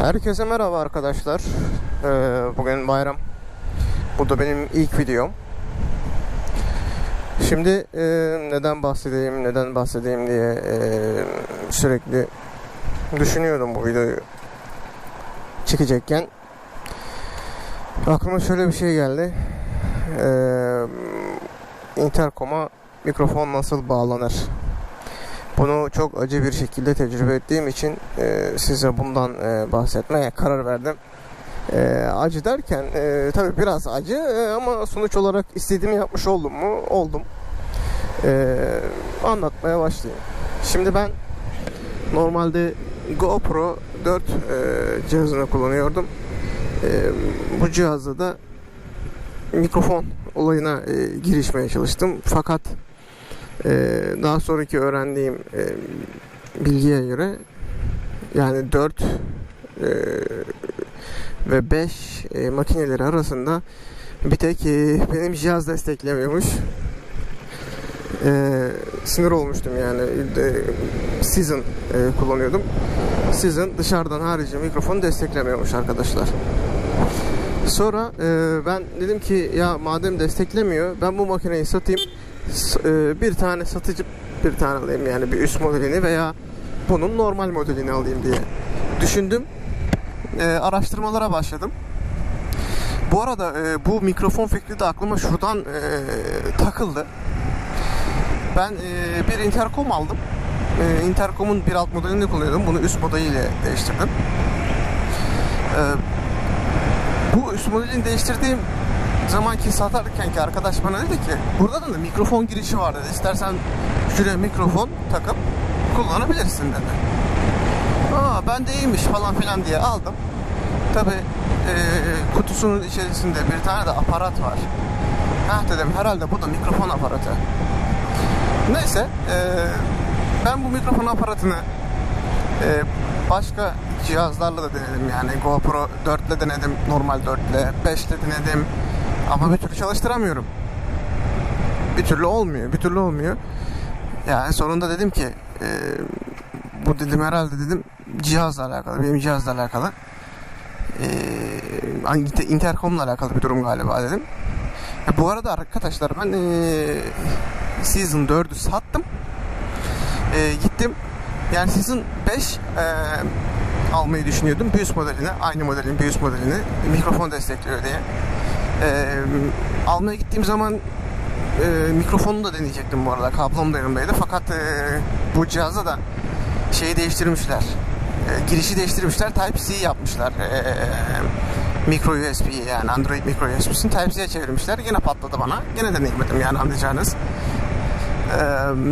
Herkese merhaba arkadaşlar. Ee, bugün bayram. Bu da benim ilk videom. Şimdi e, neden bahsedeyim, neden bahsedeyim diye e, sürekli düşünüyordum bu videoyu çekecekken. Aklıma şöyle bir şey geldi. Ee, interkoma mikrofon nasıl bağlanır? Bunu çok acı bir şekilde tecrübe ettiğim için e, size bundan e, bahsetmeye karar verdim. E, acı derken e, tabii biraz acı e, ama sonuç olarak istediğimi yapmış oldum mu? Oldum. E, anlatmaya başlayayım. Şimdi ben normalde GoPro 4 e, cihazını kullanıyordum. E, bu cihazda da mikrofon olayına e, girişmeye çalıştım. Fakat daha sonraki öğrendiğim e, bilgiye göre yani 4 e, ve 5 e, makineleri arasında bir tek benim cihaz desteklemiyormuş. E, sinir olmuştum yani. E, Season e, kullanıyordum. Season dışarıdan harici mikrofonu desteklemiyormuş arkadaşlar. Sonra e, ben dedim ki ya madem desteklemiyor ben bu makineyi satayım bir tane satıcı bir tane alayım yani bir üst modelini veya bunun normal modelini alayım diye düşündüm. E, araştırmalara başladım. Bu arada e, bu mikrofon fikri de aklıma şuradan e, takıldı. Ben e, bir interkom aldım. E, interkomun bir alt modelini kullanıyordum. Bunu üst modeliyle değiştirdim. E, bu üst modelini değiştirdiğim zamanki satarken ki arkadaş bana dedi ki burada da mikrofon girişi var dedi. İstersen şuraya mikrofon takıp kullanabilirsin dedi. Aa ben de iyiymiş falan filan diye aldım. Tabi kutusunun içerisinde bir tane de aparat var. Ha dedim herhalde bu da mikrofon aparatı. Neyse e, ben bu mikrofon aparatını e, başka cihazlarla da denedim yani GoPro 4 ile denedim normal 4 ile 5 ile denedim ama bir türlü çalıştıramıyorum. Bir türlü olmuyor bir türlü olmuyor. Yani sonunda dedim ki e, bu dedim herhalde dedim cihazla alakalı benim cihazla alakalı. E, interkomla alakalı bir durum galiba dedim. Ya bu arada arkadaşlar ben e, Season 4'ü sattım. E, gittim. Yani Season 5 e, almayı düşünüyordum. Bir üst modelini, aynı modelin bir üst modelini mikrofon destekliyor diye. E, almaya gittiğim zaman e, mikrofonu da deneyecektim bu arada. Kablom da yanımdaydı. Fakat e, bu cihazda da şeyi değiştirmişler. E, girişi değiştirmişler. Type-C yapmışlar. E, micro USB yani Android micro USB'sini Type-C'ye çevirmişler. Yine patladı bana. Yine deneyemedim yani anlayacağınız. Ee,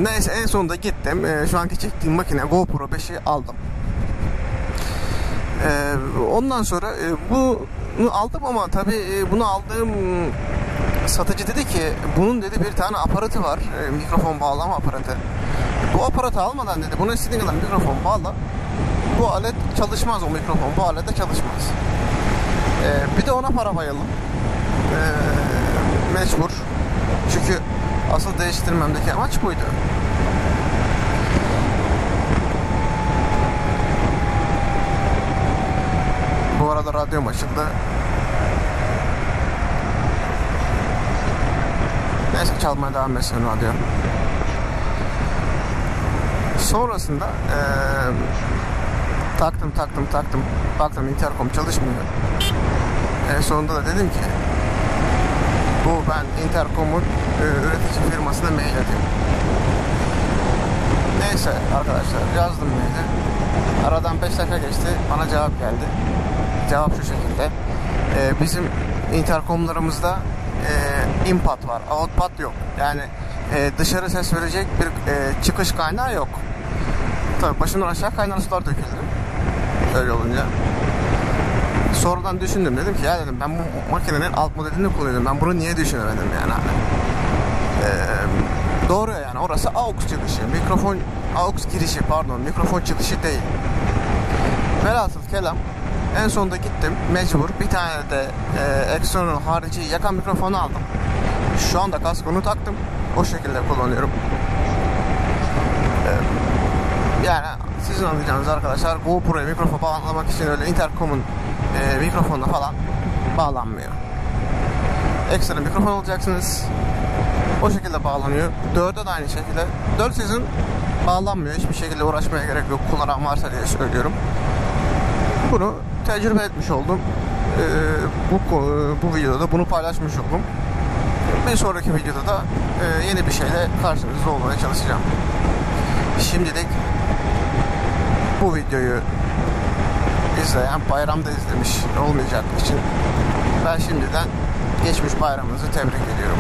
neyse en sonunda gittim. Ee, şu anki çektiğim makine GoPro 5'i aldım. Ee, ondan sonra e, bunu aldım ama tabi e, bunu aldığım satıcı dedi ki bunun dedi bir tane aparatı var. E, mikrofon bağlama aparatı. Bu aparatı almadan dedi buna istediğin kadar mikrofon bağla. Bu alet çalışmaz o mikrofon. Bu alette çalışmaz. Ee, bir de ona para bayalım. Ee, mecbur. Çünkü asıl değiştirmemdeki amaç buydu. Radyom açıldı. Neyse çalmaya devam etsin radyo. Sonrasında ee, taktım taktım taktım. Baktım interkom çalışmıyor. En sonunda da dedim ki bu ben Intercom'un e, üretici firmasına mail edeyim. Neyse arkadaşlar yazdım maili. Aradan 5 dakika geçti. Bana cevap geldi. Cevap şu şekilde. E, bizim interkomlarımızda e, input var. Output yok. Yani e, dışarı ses verecek bir e, çıkış kaynağı yok. Tabii başımdan aşağı kaynar sular döküldü. Öyle olunca. Sonradan düşündüm dedim ki ya dedim ben bu makinenin alt modelini kullanıyorum. Ben bunu niye düşünemedim yani. Ee, doğru yani orası AUX çıkışı. Mikrofon AUX girişi pardon mikrofon çıkışı değil. Velhasıl kelam en sonunda gittim mecbur bir tane de e, external harici yakan mikrofonu aldım. Şu anda kaskonu taktım. O şekilde kullanıyorum. Ee, yani siz sizin anlayacağınız arkadaşlar GoPro'ya mikrofon bağlamak için öyle intercom'un e, mikrofonla falan bağlanmıyor. Ekstra mikrofon alacaksınız. O şekilde bağlanıyor. 4'e de aynı şekilde. 4 sizin bağlanmıyor. Hiçbir şekilde uğraşmaya gerek yok. Kullanan varsa diye söylüyorum. Bunu tecrübe etmiş oldum. Ee, bu bu videoda bunu paylaşmış oldum. Bir sonraki videoda da e, yeni bir şeyle karşınızda olmaya çalışacağım. Şimdilik bu videoyu izleyen bayramda izlemiş olmayacak için ben şimdiden geçmiş bayramınızı tebrik ediyorum.